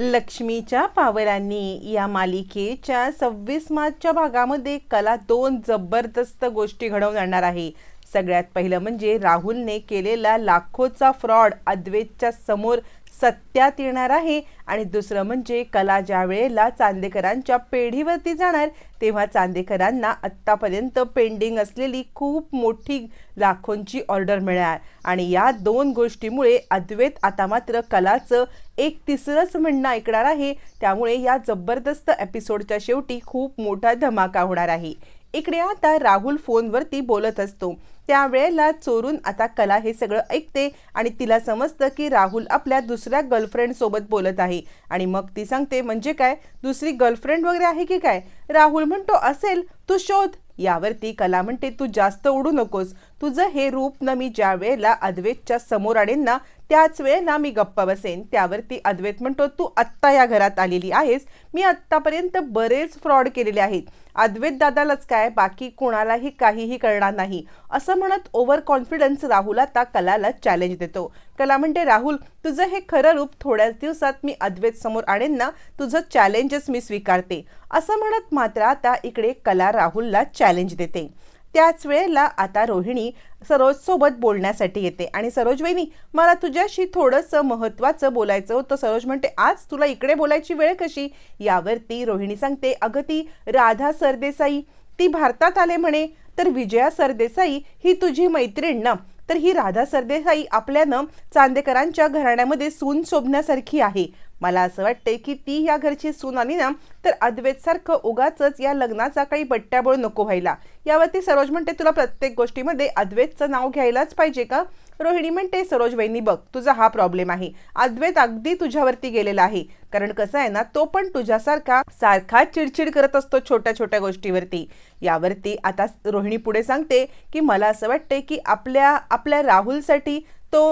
लक्ष्मीच्या पावलांनी या मालिकेच्या सव्वीस मार्चच्या भागामध्ये कला दोन जबरदस्त गोष्टी घडवून आणणार आहे. सगळ्यात पहिलं म्हणजे राहुलने केलेला लाखोचा फ्रॉड अद्वेतच्या समोर सत्यात येणार आहे. आणि दुसरं म्हणजे कला ज्या वेळेला चांदेकरांच्या पेढीवरती जाणार तेव्हा चांदेकरांना आत्तापर्यंत पेंडिंग असलेली खूप मोठी लाखोंची ऑर्डर मिळणार. आणि या दोन गोष्टीमुळे अद्वैत आता मात्र कलाचं एक तिसरंच म्हणणं ऐकणार आहे. त्यामुळे या जबरदस्त एपिसोडच्या शेवटी खूप मोठा धमाका होणार आहे. इकडे आता राहुल फोनवरती बोलत असतो. त्यावेळेला चोरून आता कला हे सगळं ऐकते आणि तिला समजतं की राहुल आपल्या दुसऱ्या गर्लफ्रेंड सोबत बोलत आहे. आणि मग ती सांगते म्हणजे काय? दुसरी गर्लफ्रेंड वगैरे आहे की काय? राहुल म्हणतो असेल. तू शोध. यावरती कला म्हणते तू जास्त उडू नकोस. तुझं हे रूप न मी ज्या वेळेला अद्वेतच्या समोर आणेन ना त्याच वेळेला मी गप्पा बसेन. त्यावरती अद्वैत म्हणतो तू आत्ता या घरात आलेली आहेस. मी आत्तापर्यंत बरेच फ्रॉड केलेले आहेत. अद्वैत दादालाच काय? बाकी कोणालाही काहीही करणार नाही. असं म्हणत ओव्हर कॉन्फिडन्स राहुल आता कलाला चॅलेंज देतो. कला म्हणते राहुल तुझं हे खरं रूप थोड्याच दिवसात मी अद्वैत समोर आणेन ना तुझं चॅलेंजच मी स्वीकारते. असं म्हणत मात्र आता इकडे कला राहुलला चॅलेंज देते. त्याच वेळेला आता रोहिणी सरोजसोबत बोलण्यासाठी येते. आणि सरोज वहिनी मला तुझ्याशी थोडंसं महत्त्वाचं बोलायचं होतं. सरोज म्हणते आज तुला इकडे बोलायची वेळ कशी? यावरती रोहिणी सांगते अगं ती राधा सरदेसाई ती भारतात आले म्हणे तर विजया सरदेसाई ही तुझी मैत्रीण ना? तर ही राधा सरदेसाई आपल्यानं चांदेकरांच्या घराण्यामध्ये सून शोभण्यासारखी आहे. मला असं वाटतंय की ती या घरची सून आली ना तर अद्वैतसारखं उगाच या लग्नाचा काही बट्ट्याबोळ नको व्हायला. यावरती सरोज म्हणते तुला प्रत्येक गोष्टीमध्ये अद्वैतचं नाव घ्यायलाच पाहिजे का? रोहिणी म्हणते सरोज वहिनी बघ तुझा हा प्रॉब्लेम आहे. अद्वैत अगदी तुझ्यावरती गेलेला आहे. कारण कसं आहे ना तो पण तुझ्यासारखा सारखा चिडचिड करत असतो छोट्या छोट्या गोष्टीवरती. यावरती आता रोहिणी पुढे सांगते की मला असं वाटतंय की आपल्या आपल्या राहुलसाठी तो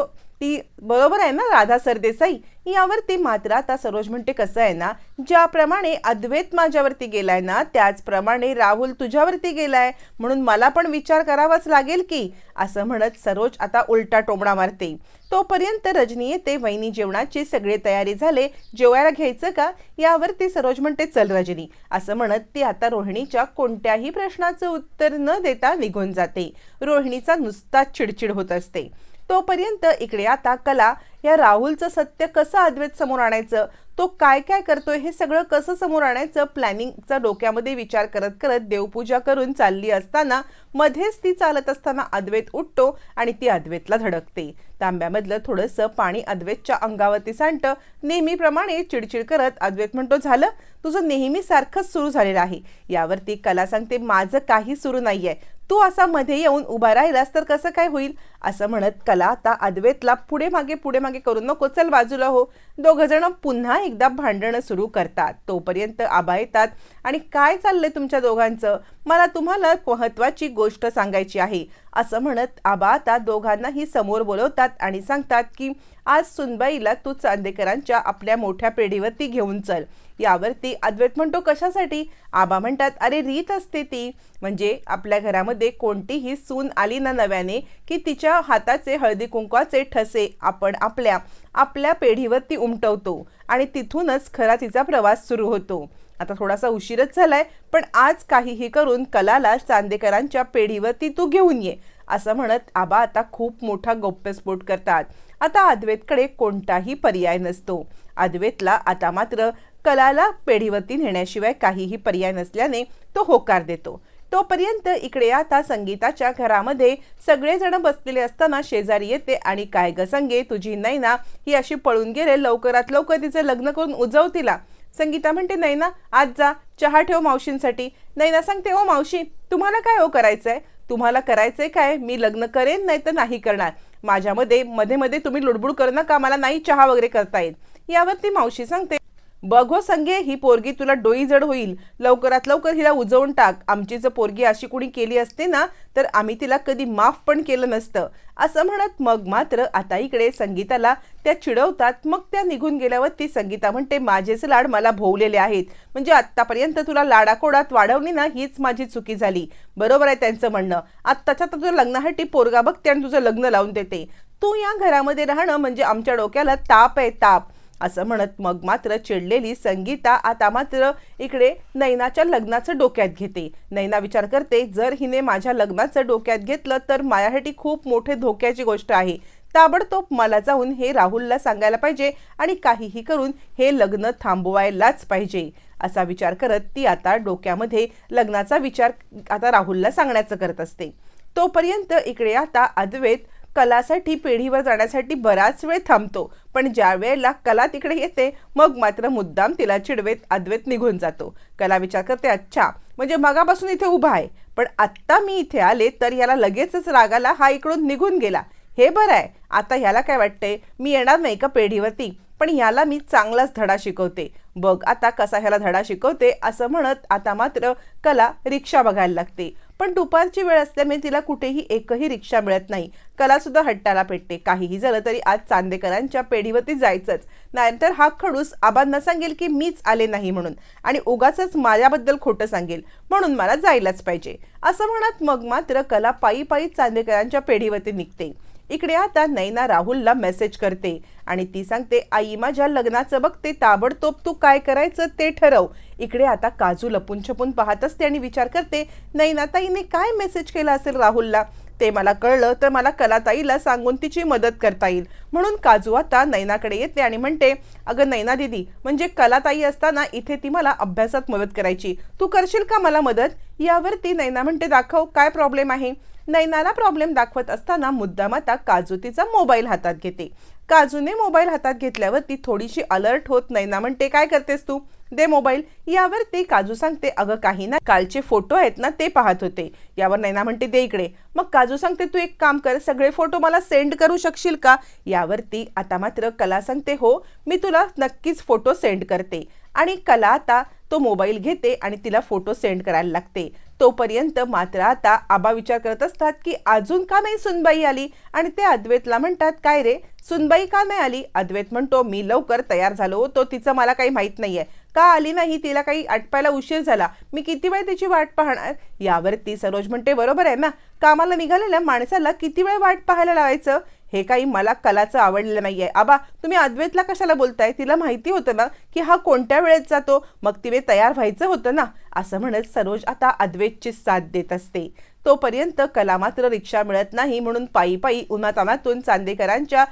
ती बरोबर आहे ना राधा सरदेसाई? यावरती मात्र आता सरोज म्हणते कसं आहे ना ज्याप्रमाणे अद्वैत माझ्यावरती गेलाय ना त्याचप्रमाणे राहुल तुझ्यावरती गेलाय. म्हणून मला पण विचार करावाच लागेल की असं म्हणत सरोज आता उलटा टोमणा मारते. तोपर्यंत रजनी येते वहिनी जेवणाची सगळी तयारी झाले जेवायला घ्यायचं का? यावरती सरोज म्हणते चल रजनी असं म्हणत ती आता रोहिणीच्या कोणत्याही प्रश्नाचं उत्तर न देता निघून जाते. रोहिणीचा नुसताच चिडचिड होत असते. तोपर्यंत इकडे आता कला या राहुलचं सत्य कसं अद्वैत समोर आणायचं? तो काय काय करतोय हे सगळं कसं समोर आणायचं? प्लॅनिंगचा डोक्यामध्ये विचार करत करत देवपूजा करून चालली असताना मध्येच ती चालत असताना अद्वैत उठतो आणि ती अद्वैतला धडकते. तांब्यामधलं थोडंसं पाणी अद्वैतच्या अंगावरती सांडतं. नेहमीप्रमाणे चिडचिड करत अद्वैत म्हणतो झालं तुझं नेहमी सारखंच सुरू झालेलं आहे. यावरती कला सांगते माझं काही सुरू नाही आहे तू असा मध्ये येऊन उभा राहिलास तर कसं काय होईल? असं म्हणत कला आता अद्वैतला पुढे मागे पुढे मागे करून नको. चल बाजूला हो. दोघंजणं पुन्हा एकदा भांडणं सुरू करतात. तोपर्यंत आबा येतात. आणि काय चाललंय तुमच्या दोघांचं? मला तुम्हाला महत्वाची गोष्ट सांगायची आहे. असं म्हणत आबा आता दोघांनाही समोर बोलवतात आणि सांगतात की आज सुनबाईला तू चांदेकरांच्या आपल्या मोठ्या पेढीवरती घेऊन चल. यावरती अद्वैत म्हणतो कशासाठी? आबा म्हणतात अरे रीत असते ती. म्हणजे आपल्या घरामध्ये कोणतीही सून आली ना नव्याने की तिच्या हाताचे हळदी कुंकवाचे ठसे आपण आपल्या आपल्या पेढीवरती उमटवतो आणि तिथूनच खरा तिचा प्रवास सुरू होतो. आता थोडासा उशीरच झालाय पण आज काहीही करून कलाला चांदेकरांच्या पेढीवरती तू घेऊन ये असं म्हणत आबा आता खूप मोठा गौप्यस्फोट करतात. आता अद्वैतकडे कोणताही पर्याय नसतो. अद्वैतला आता मात्र कलाला पेढीवरती नेण्याशिवाय काहीही पर्याय नसल्याने तो होकार देतो. तोपर्यंत इकडे आता संगीताच्या घरामध्ये सगळेजण बसलेले असताना शेजारी येते आणि काय ग संगे तुझी नैना ही अशी पळून गेले लवकरात लवकर तिचं लग्न करून उजव तिला. संगीता म्हणते नैना आज जा चहा ठेव मावशींसाठी. नैना सांगते ओ मावशी तुम्हाला काय हो करायचंय? तुम्हाला करायचंय काय? मी लग्न करेन नाही तर नाही करणार. माझ्यामध्ये मध्ये मध्ये तुम्ही लुडबुड करणं का मला नाही चहा वगैरे करता येईल यावर ती मावशी सांगते बघो संगे ही पोरगी तुला डोई जड होईल. लवकरात लवकर हिला उजवून टाक. आमची जर पोरगी अशी कुणी केली असते ना तर आम्ही तिला कधी माफ पण केलं नसतं. असं म्हणत मग मात्र आता इकडे संगीताला त्या चिडवतात. मग त्या निघून गेल्यावर ती संगीता म्हणते माझेच लाड मला भोवलेले आहेत. म्हणजे आत्तापर्यंत तुला लाडाकोडात वाढवली ना हीच माझी चुकी झाली. बरोबर आहे त्यांचं म्हणणं. आत्ताच्या तर तुझं लग्नासाठी पोरगा बघते आणि तुझं लग्न लावून देते. तू या घरामध्ये राहणं म्हणजे आमच्या डोक्याला ताप आहे ताप. असं म्हणत मग मात्र चिडलेली संगीता आता मात्र इकडे नैनाच्या लग्नाचं डोक्यात घेते. नैना विचार करते जर हिने माझ्या लग्नाचं डोक्यात घेतलं तर माझ्यासाठी खूप मोठे धोक्याची गोष्ट आहे. ताबडतोब मला जाऊन हे राहुलला सांगायला पाहिजे आणि काहीही करून हे लग्न थांबवायलाच पाहिजे. असा विचार करत ती आता डोक्यामध्ये लग्नाचा विचार आता राहुलला सांगण्याचं करत असते. तोपर्यंत इकडे आता अद्वैत कलासाठी पिढीवर जाण्यासाठी बराच वेळ थांबतो. पण ज्या वेळेला कला तिकडे येते मग मात्र मुद्दाम तिला चिडवेत अद्वेत निघून जातो. कला विचार करते अच्छा म्हणजे मगापासून इथे उभा आहे. पण आत्ता मी इथे आले तर याला लगेचच रागाला हा इकडून निघून गेला. हे बरं आहे. आता ह्याला काय वाटते मी येणार नाही का पेढीवरती? पण ह्याला मी चांगलाच धडा शिकवते. बघ आता कसा ह्याला धडा शिकवते असं म्हणत आता मात्र कला रिक्षा बघायला लागते. पण दुपारची वेळ असल्यामुळे तिला कुठेही एकही रिक्षा मिळत नाही. कलासुद्धा हट्टाला पेटते. काहीही झालं तरी आज चांदेकरांच्या पेढीवरती जायचंच. नाहीतर हा खडूस आबांना सांगेल की मीच आले नाही म्हणून आणि उगाच माझ्याबद्दल खोटं सांगेल. म्हणून मला जायलाच पाहिजे. असं म्हणत मग मात्र कला पायी पायी चांदेकरांच्या पेढीवरती निघते. इकडे आता नैना राहुलला मेसेज करते आणि ती सांगते आई माझ्या लग्नाचं बघते ताबडतोब तू काय करायचं ते ठरव. इकडे आता काजू लपून छपून पाहत असते आणि विचार करते नैनाताईने काय मेसेज केला असेल राहुलला? ते मला कळलं तर मला कलाताईला सांगून तिची मदत करता येईल. म्हणून काजू आता नैनाकडे येते आणि म्हणते अगं नैना दिदी म्हणजे कलाताई असताना इथे ती मला अभ्यासात मदत करायची. तू करशील का मला मदत? यावर ती नैना म्हणते दाखव काय प्रॉब्लेम आहे? नैनाला प्रॉब्लेम दाखवत असताना मुद्दाम आता काजू तिचा मोबाईल हातात घेते. काजूने मोबाईल हातात घेतल्यावर ती थोडीशी अलर्ट होत नैना म्हणते काय करतेस तू? दे मोबाईल यावर ते काजू सांगते अगं काही ना कालचे फोटो आहेत ना ते पाहत होते. यावर नैना म्हणते दे इकडे. मग काजू सांगते तू एक काम कर सगळे फोटो मला सेंड करू शकशील का? यावरती आता मात्र कला सांगते हो मी तुला नक्कीच फोटो सेंड करते. आणि कला आता तो मोबाईल घेते आणि तिला फोटो सेंड करायला लागते. तोपर्यंत मात्र आता आबा विचार करत असतात की अजून का नाही सुनबाई आली? आणि ते अद्वैतला म्हणतात काय रे? सुनबाई का नाही आली? अद्वैत म्हणतो मी लवकर तयार झालो होतो तिचं मला काही माहीत नाही आहे का आली नाही? तिला काही आटपायला उशीर झाला. मी किती वेळ तिची वाट पाहणार? यावरती सरोज म्हणते बरोबर आहे ना. कामाला निघालेल्या माणसाला किती वेळ वाट पाहायला लावायचं? हे काही मला कलाचं आवडलेलं आहे आबा तुम्ही अद्वैतला कशाला बोलताय? तिला माहिती होतं ना की हा कोणत्या वेळेत जातो? मग तिने तयार व्हायचं होतं ना? असं म्हणत सरोज आता अद्वैतची साथ देत असते. तोपर्यंत कला मात्र रिक्षा मिळत नाही म्हणून पायी पायी उन्हातानातून चांदेकरांच्या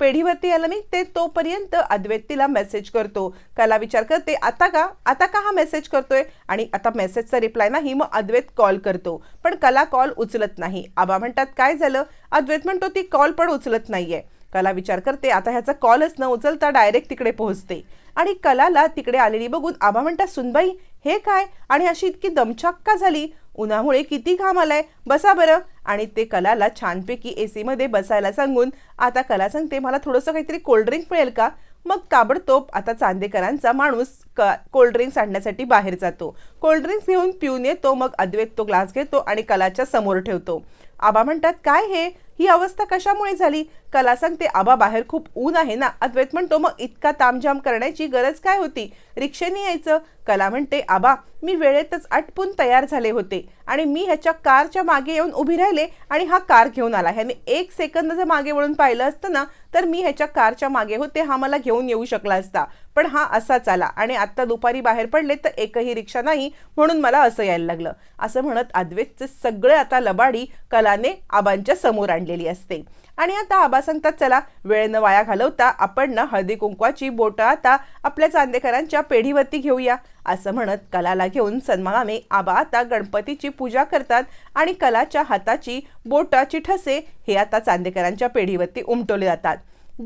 पेढीवरती आलं मी ते तोपर्यंत अद्वैत तिला मेसेज करतो. कला विचार करते आता का आता का हा मेसेज करतोय? आणि आता मेसेजचा रिप्लाय नाही मग अद्वैत कॉल करतो. पण कला कॉल उचलत नाही. आबा म्हणतात काय झालं? अद्वैत म्हणतो ती कॉल पण उचलत नाहीये. कला विचार करते आता ह्याचा कॉलच न उचलता डायरेक्ट तिकडे पोहोचते. आणि कलाला तिकडे आलेली बघून आबा म्हणतात सुनबाई हे काय? आणि अशी इतकी दमछाक झाली? उन्हामुळे किती घाम आलाय. बसा बरं. आणि ते कलाला छानपैकी ए सीमध्ये बसायला सांगून आता कला सांगते मला थोडंसं काहीतरी कोल्ड्रिंक मिळेल का? मग ताबडतोब आता चांदेकरांचा माणूस क कोल्ड्रिंक्स आणण्यासाठी बाहेर जातो. कोल्ड्रिंक्स घेऊन पिऊन येतो मग अद्वैत तो ग्लास घेतो आणि कलाच्या समोर ठेवतो. आबा म्हणतात काय हे? ही अवस्था कशामुळे झाली? कला सांगते आबा बाहेर खूप ऊन आहे ना अद्वैत म्हणतो मग इतका तामझाम करण्याची गरज काय होती? रिक्षेने यायचं. कला म्हणते आबा मी वेळेतच आटपून तयार झाले होते आणि मी ह्याच्या कारच्या मागे येऊन उभी राहिले आणि हा कार घेऊन आला. ह्याने एक सेकंद जर मागे वळून पाहिलं असतं ना तर मी ह्याच्या कारच्या मागे होते हा मला घेऊन येऊ शकला असता. पण हा असाच आला आणि आत्ता दुपारी बाहेर पडले तर एकही रिक्षा नाही म्हणून मला असं यायला लागलं. असं म्हणत अद्वैतचे सगळे आता लबाडी कलाने आबांच्या समोर आणले. आणलेली असते. आणि आता आबा सांगतात चला वेळ न वाया घालवता आपण ना हळदी कुंकवाची बोटं आता आपल्या चांदेकरांच्या पेढीवरती घेऊया. असं म्हणत कलाला घेऊन सन्मानाने आबा आता गणपतीची पूजा करतात आणि कलाच्या हाताची बोटाची ठसे हे आता चांदेकरांच्या पेढीवरती उमटवले जातात.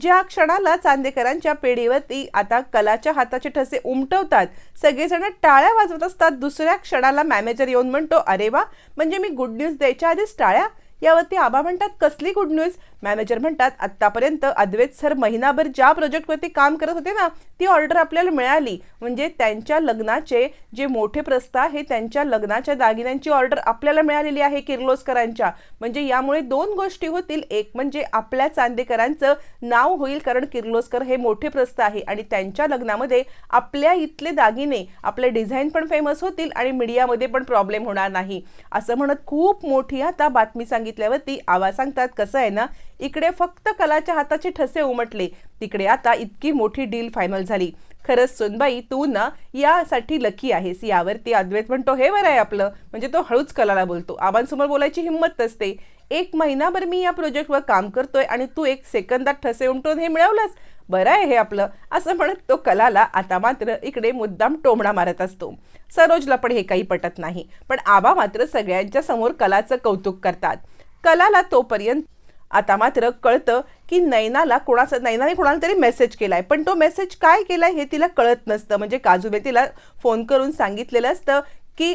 ज्या क्षणाला चांदेकरांच्या पेढीवरती आता कलाच्या हाताचे ठसे उमटवतात सगळेजण टाळ्या वाजवत असतात. दुसऱ्या क्षणाला मॅनेजर येऊन म्हणतो अरे वा म्हणजे मी गुड न्यूज द्यायच्या आधीच टाळ्या? यावरती आबा म्हणतात कसली गुड न्यूज मॅनेजर म्हणतात आत्तापर्यंत अद्वैत सर महिनाभर ज्या प्रोजेक्टवरती काम करत होते ना ती ऑर्डर आपल्याला मिळाली. म्हणजे त्यांच्या लग्नाचे जे मोठे प्रस्ताव हे त्यांच्या लग्नाच्या दागिन्यांची ऑर्डर आपल्याला मिळालेली आहे किर्लोस्करांच्या. म्हणजे यामुळे दोन गोष्टी होतील. एक म्हणजे आपल्या चांदेकरांचं नाव होईल कारण किर्लोस्कर हे मोठे प्रस्ताव आहे. आणि त्यांच्या लग्नामध्ये आपल्या इथले दागिने आपले डिझाईन पण फेमस होतील आणि मीडियामध्ये पण प्रॉब्लेम होणार नाही. असं म्हणत खूप मोठी आता बातमी सांगितल्यावरती आवाज सांगतात. कसं आहे ना इकडे फक्त कलाच्या हाताचे ठसे उमटले. तिकडे आता इतकी मोठी डील फायनल झाली. खरंच सोनबाई तू ना यासाठी लकी आहेस. यावरती अद्वैत म्हणतो हे बरं आहे आपलं. म्हणजे तो हळूच कलाला बोलतो. आबांसमोर बोलायची हिंमत नसते. एक महिनाभर मी या प्रोजेक्टवर काम करतोय आणि तू एक सेकंदात ठसे उमटून हे मिळवलंस. बरं आहे हे आपलं. असं म्हणत तो कलाला आता मात्र इकडे मुद्दाम टोमणा मारत असतो. सरोजला पण हे काही पटत नाही. पण आबा मात्र सगळ्यांच्या समोर कलाचं कौतुक करतात. कलाला तोपर्यंत आता मात्र कळतं की नैनाला कोणाचा नैनाने कोणाला तरी मेसेज केलाय. पण तो मेसेज काय केलाय हे तिला कळत नसतं. म्हणजे काजूबे तिला फोन करून सांगितलेलं असतं की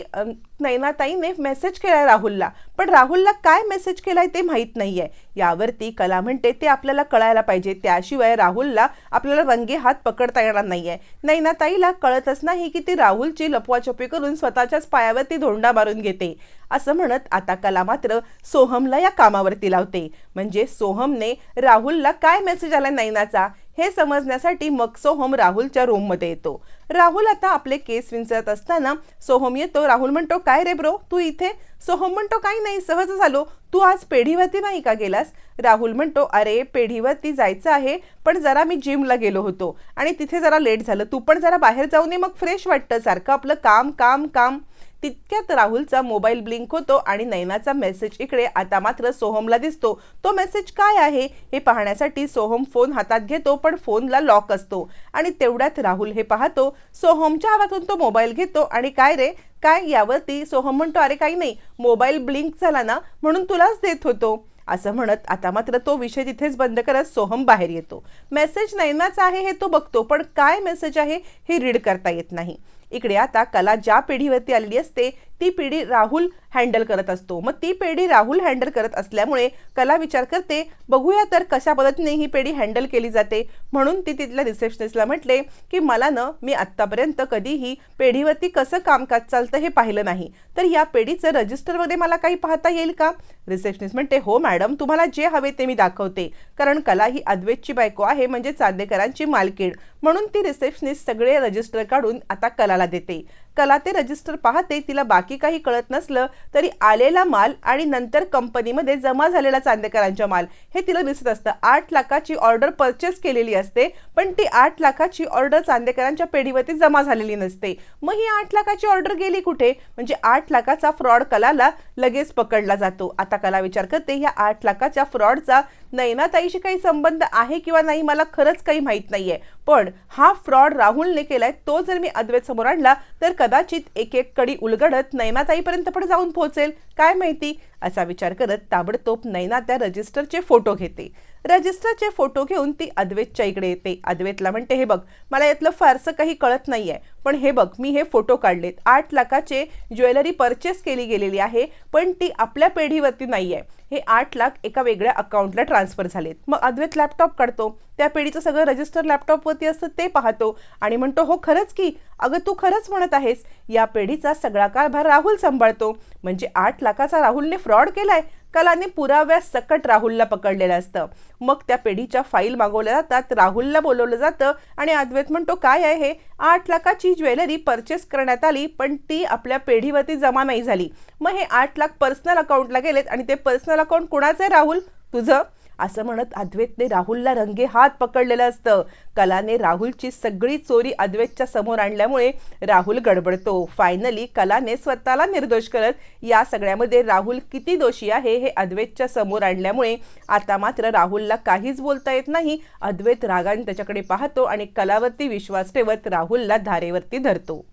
नैनाताईने मेसेज केलाय राहुलला. पण राहुलला काय मेसेज केलाय ते माहीत नाहीये. यावरती कला म्हणते ते आपल्याला कळायला पाहिजे. त्याशिवाय राहुलला आपल्याला रंगे हात पकडता येणार नाहीये. नैनाताईला कळतच नाही की ती राहुलची लपवाछपी करून स्वतःच्याच पायावरती धोंडा मारून घेते. असं म्हणत आता कला मात्र सोहमला या कामावरती लावते. म्हणजे सोहमने राहुलला काय मेसेज आला नैनाचा? हे समजण्यासाठी मग सोहम राहुलच्या रूममध्ये येतो. राहुल आता आपले केस विंचरत असताना सोहम येतो. राहुल म्हणतो काय रे ब्रो तू इथे? सोहम म्हणतो काही नाही सहज झालो. तू आज पेढीवरती नाही का गेलास? राहुल म्हणतो अरे पेढीवरती जायचं आहे पण जरा मी जिमला गेलो होतो आणि तिथे जरा लेट झालं. तू पण जरा बाहेर जाऊन ये मग फ्रेश वाटतं सारखं आपलं काम काम काम. तितक्यात राहुलचा मोबाईल ब्लिंक होतो आणि नैनाचा मेसेज इकडे आता मात्र सोहमला दिसतो. तो मेसेज काय आहे हे पाहण्यासाठी सोहम फोन हातात घेतो पण फोनला लॉक असतो. आणि तेवढ्यात राहुल हे पाहतो सोहमच्या हातातून तो मोबाईल घेतो आणि काय रे? काय यावरती? सोहम म्हणतो अरे काही नाही मोबाईल ब्लिंक झाला ना म्हणून तुलाच देत होतो. असं म्हणत आता मात्र तो विषय तिथेच बंद करत सोहम बाहेर येतो. मेसेज नैनाचा आहे हे तो बघतो पण काय मेसेज आहे हे रीड करता येत नाही. इकडे आता कला ज्या पिढीवरती आलेली असते ती पिढी राहुल हँडल करत असतो. मग ती पिढी राहुल हँडल करत असल्यामुळे कला विचार करते बघूया तर कशा पद्धतीने ही पिढी हँडल केली जाते. म्हणून ती तिथल्या रिसेप्शनिस्टला म्हटले की मला ना मी आत्तापर्यंत कधीही पेढीवरती कसं कामकाज चालतं हे पाहिलं नाही. तर या पेढीचं रजिस्टरमध्ये मला काही पाहता येईल का? रिसेप्शनिस्ट म्हणते हो मॅडम तुम्हाला जे हवे ते मी दाखवते. कारण कला ही अद्वैतची बायको आहे म्हणजे चांदेकरांची मालकीण. म्हणून ती रिसेप्शनिस्ट सगळे रजिस्टर काढून आता कलाला देते. कला ते रजिस्टर पाहते तिला बाकी बाकी काही कळत नसलं तरी आलेला माल आणि नंतर कंपनीमध्ये जमा झालेला चांदेकरांचा माल. हे तिला दिसत असतं. आठ लाखाची ऑर्डर परचेस केलेली असते पण ती आठ लाखाची ऑर्डर चांदेकरांच्या पेढीवरती जमा झालेली नसते. मग ही आठ लाखाची ऑर्डर गेली कुठे? म्हणजे आठ लाखाचा फ्रॉड कलाला लगेच पकडला जातो. आता कला विचार करते ह्या आठ लाखाच्या फ्रॉडचा नैनाताईशी काही संबंध आहे किंवा नाही मला खरंच काही माहीत नाहीये. पण हा फ्रॉड राहुलने केलाय तो जर मी अद्वैत समोर आणला तर कदाचित एक एक कडी उलगडत नैनाताईपर्यंत पण जाऊन पोहोचेल. काय माहिती? असा विचार करत ताबडतोब नयना त्या रजिस्टरचे फोटो घेते. रजिस्टरचे फोटो घेऊन ती अद्वैतच्या इकडे येते. अद्वैतला म्हणते हे बघ मला यातलं फारसं काही कळत नाही आहे पण हे बघ मी हे फोटो काढलेत. आठ लाखाचे ज्वेलरी परचेस केली गेलेली आहे पण ती आपल्या पेढीवरती आहे हे आठ लाख एका वेगळ्या अकाउंटला ट्रान्सफर झालेत. मग अद्वैत लॅपटॉप काढतो. त्या पेढीचं सगळं रजिस्टर लॅपटॉपवरती असतं ते पाहतो आणि म्हणतो हो खरंच की. अगं तू खरंच म्हणत आहेस. या पेढीचा सगळा कारभार राहुल सांभाळतो. म्हणजे आठ लाखाचा राहुलने फ्रॉड केलाय. कलाने पुराव्यास सकट राहुलला पकडलेलं असतं. मग त्या पेढीच्या फाईल मागवल्या जातात. राहुलला बोलवलं जातं. आणि अद्वैत म्हणतो काय आहे हे? आठ लाखाची ज्वेलरी परचेस करण्यात आली पण ती आपल्या पेढीवरती जमा नाही झाली. मग हे आठ लाख पर्सनल अकाउंटला गेलेत आणि ते पर्सनल अकाउंट कुणाचं आहे राहुल? तुझं. असं म्हणत अद्वैतने राहुलला रंगे हात पकडलेलं असतं. कलाने राहुलची सगळी चोरी अद्वैतच्या समोर आणल्यामुळे राहुल गडबडतो. फायनली कलाने स्वतःला निर्दोष करत या सगळ्यामध्ये राहुल किती दोषी आहे हे अद्वैतच्या समोर आणल्यामुळे आता मात्र राहुलला काहीच बोलता येत नाही. अद्वैत रागाने त्याच्याकडे पाहतो आणि कलावरती विश्वास ठेवत राहुलला धारेवरती धरतो.